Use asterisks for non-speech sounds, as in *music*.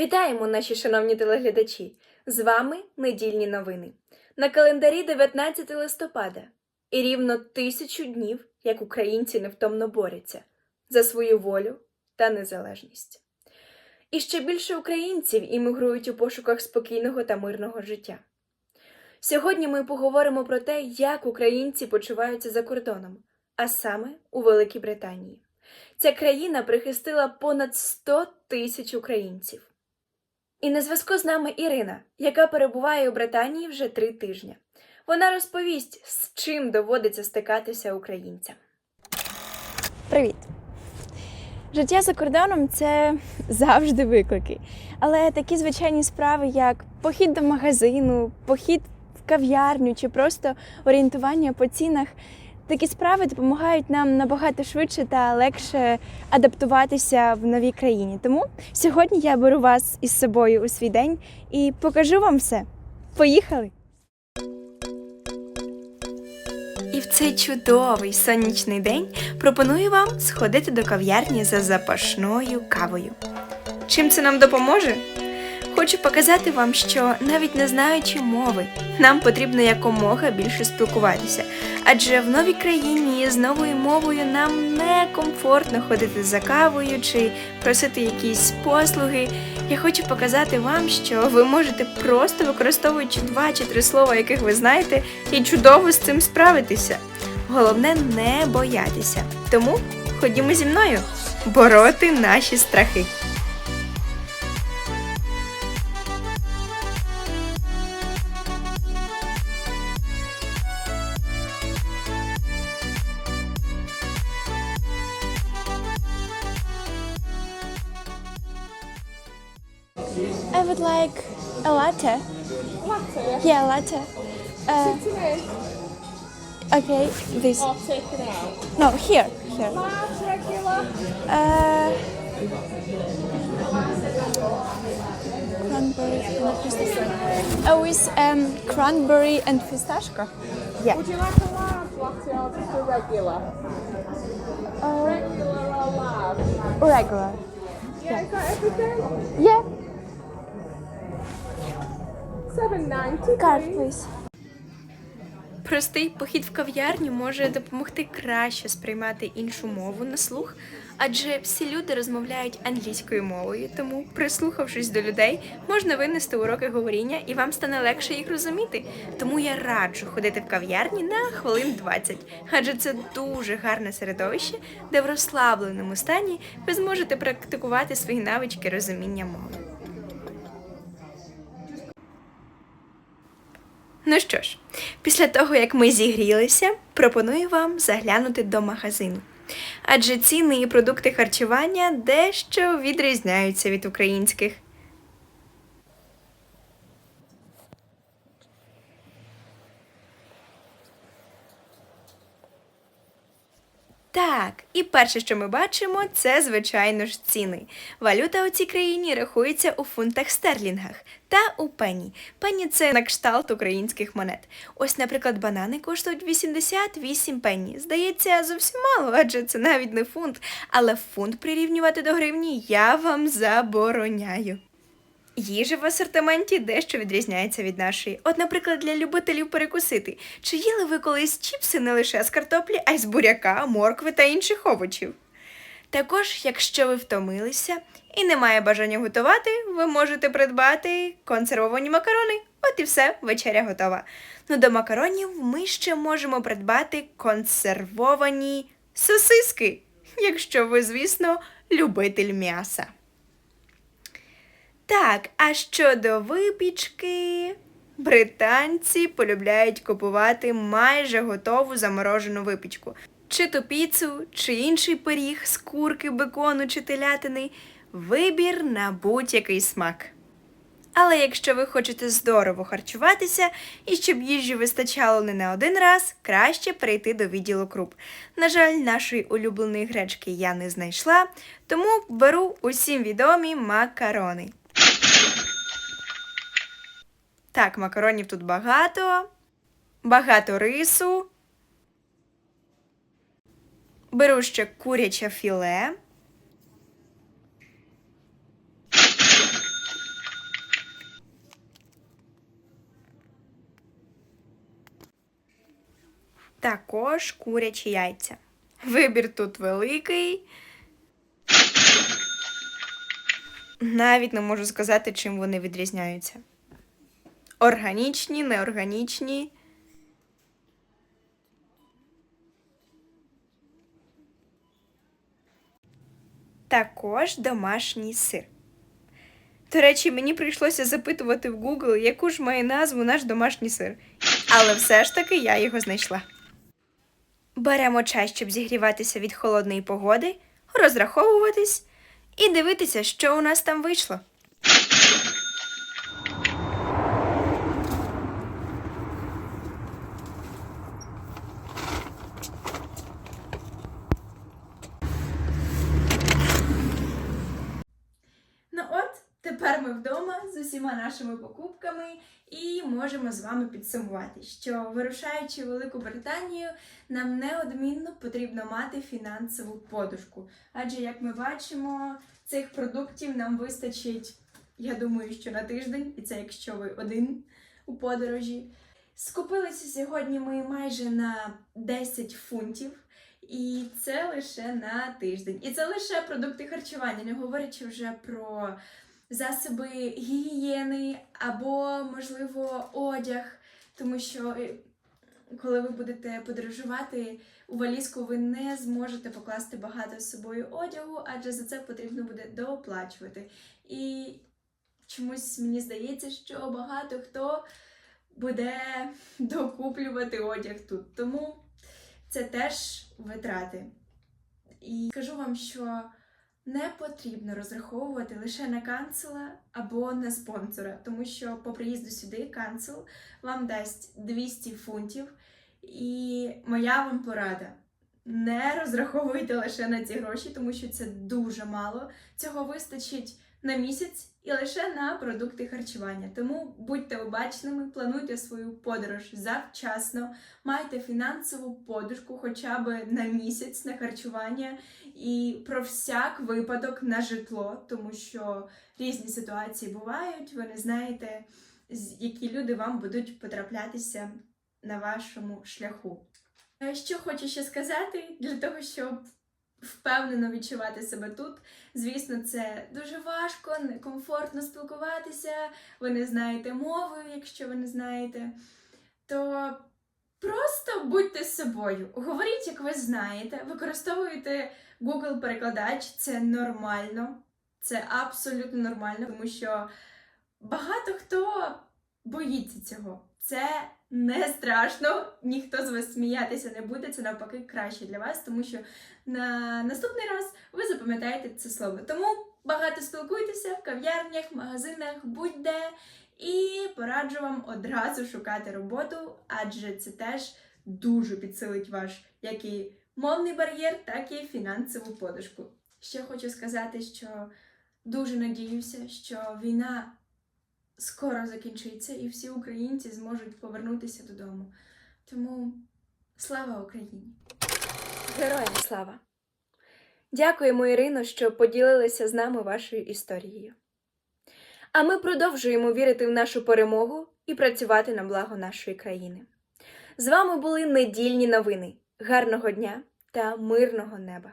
Вітаємо, наші шановні телеглядачі! З вами недільні новини. На календарі 19 листопада і рівно тисячу днів, як українці невтомно борються за свою волю та незалежність. І ще більше українців іммігрують у пошуках спокійного та мирного життя. Сьогодні ми поговоримо про те, як українці почуваються за кордоном, а саме у Великій Британії. Ця країна прихистила понад 100 тисяч українців. І на зв'язку з нами Ірина, яка перебуває у Британії вже три тижні. Вона розповість, з чим доводиться стикатися українцям. Привіт! Життя за кордоном це завжди виклики. Але такі звичайні справи, як похід до магазину, похід в кав'ярню чи просто орієнтування по цінах, такі справи допомагають нам набагато швидше та легше адаптуватися в новій країні. Тому сьогодні я беру вас із собою у свій день і покажу вам все. Поїхали! І в цей чудовий сонячний день пропоную вам сходити до кав'ярні за запашною кавою. Чим це нам допоможе? Хочу показати вам, що навіть не знаючи мови, нам потрібно якомога більше спілкуватися, адже в новій країні з новою мовою нам некомфортно ходити за кавою чи просити якісь послуги. Я хочу показати вам, що ви можете просто використовуючи два чи три слова, яких ви знаєте, і чудово з цим справитися. Головне не боятися. Тому ходімо зі мною бороти наші страхи. I would like a latte. Latte? Yeah, latte. Uh, okay, this. or taken out? No, here, here. Regular? Uh, cranberry and pistachio. Oh, it's um, cranberry and pistachio. Yeah. Would you like a large latte or just a regular? Uh, Regular or large? regular. Yeah, is that everything? Yeah. Card, please. Простий похід в кав'ярню може допомогти краще сприймати іншу мову на слух, адже всі люди розмовляють англійською мовою, тому, прислухавшись до людей, можна винести уроки говоріння і вам стане легше їх розуміти. Тому я раджу ходити в кав'ярні на хвилин 20, адже це дуже гарне середовище, де в розслабленому стані ви зможете практикувати свої навички розуміння мови. Ну що ж, після того як ми зігрілися, пропоную вам заглянути до магазину. Адже ціни і продукти харчування дещо відрізняються від українських. Так, і перше, що ми бачимо, це, звичайно ж, ціни. Валюта у цій країні рахується у фунтах стерлінгах та у пені. Пені це на кшталт українських монет. Ось, наприклад, банани коштують 88 пені. Здається, зовсім мало, адже це навіть не фунт. Але фунт прирівнювати до гривні я вам забороняю. Їжа в асортименті дещо відрізняється від нашої. От, наприклад, для любителів перекусити. Чи їли ви колись чіпси не лише з картоплі, а й з буряка, моркви та інших овочів? Також, якщо ви втомилися і немає бажання готувати, ви можете придбати консервовані макарони. От і все, вечеря готова. Ну, до макаронів ми ще можемо придбати консервовані сосиски, якщо ви, звісно, любитель м'яса. Так, а щодо випічки, британці полюбляють купувати майже готову заморожену випічку. Чи то піцу, чи інший пиріг з курки, бекону чи телятини. Вибір на будь-який смак. Але якщо ви хочете здорово харчуватися і щоб їжі вистачало не на один раз, краще перейти до відділу круп. На жаль, нашої улюбленої гречки я не знайшла, тому беру усім відомі макарони. Так, макаронів тут багато. Багато рису. Беру ще куряче філе. Також курячі яйця. Вибір тут великий. Навіть не можу сказати, чим вони відрізняються. Органічні, неорганічні. Також домашній сир. До речі, мені прийшлося запитувати в Google, яку ж має назву наш домашній сир. Але все ж таки я його знайшла. Беремо чай, щоб зігріватися від холодної погоди, розраховуватись і дивитися, що у нас там вийшло. Ну от, тепер ми вдома з усіма нашими покупками і можемо з вами підсумувати, що вирушаючи Велику Британію, нам неодмінно потрібно мати фінансову подушку. Адже, як ми бачимо, цих продуктів нам вистачить, я думаю, що на тиждень, і це якщо ви один у подорожі. Скупилися сьогодні ми майже на 10 фунтів. І це лише на тиждень. І це лише продукти харчування, не говорячи вже про засоби гігієни або, можливо, одяг. Тому що е, коли ви будете подорожувати у валізку, ви не зможете покласти багато з собою одягу, адже за це потрібно буде дооплачувати. І чомусь мені здається, що багато хто буде *laughs* докуплювати одяг тут. Тому це теж витрати. І скажу вам, що не потрібно розраховувати лише на канцела або на спонсора, тому що по приїзду сюди канцел вам дасть 200 фунтів. І моя вам порада. Не розраховуйте лише на ці гроші, тому що це дуже мало. Цього вистачить на місяць і лише на продукти харчування. Тому будьте обачними, плануйте свою подорож завчасно, майте фінансову подушку хоча б на місяць на харчування і про всяк випадок на житло, тому що різні ситуації бувають. Ви не знаєте, які люди вам будуть потраплятися на вашому шляху. Е, Що хочу ще сказати для того, щоб впевнено відчувати себе тут. Звісно, це дуже важко, некомфортно спілкуватися. Ви не знаєте мови, якщо ви не знаєте. То просто будьте собою. Говоріть, як ви знаєте, використовуйте Google перекладач, це нормально. Це абсолютно нормально, тому що багато хто боїться цього. Це не страшно, ніхто з вас сміятися не буде. Це навпаки краще для вас, тому що на наступний раз ви запам'ятаєте це слово. Тому багато спілкуйтеся в кав'ярнях, магазинах, будь-де. І пораджу вам одразу шукати роботу, адже це теж дуже підсилить ваш як і мовний бар'єр, так і фінансову подушку. Ще хочу сказати, що дуже надіюся, що війна скоро закінчиться і всі українці зможуть повернутися додому. Тому слава Україні! Героям слава! Дякуємо, Ірино, що поділилися з нами вашою історією. А ми продовжуємо вірити в нашу перемогу і працювати на благо нашої країни. З вами були недільні новини. Гарного дня та мирного неба!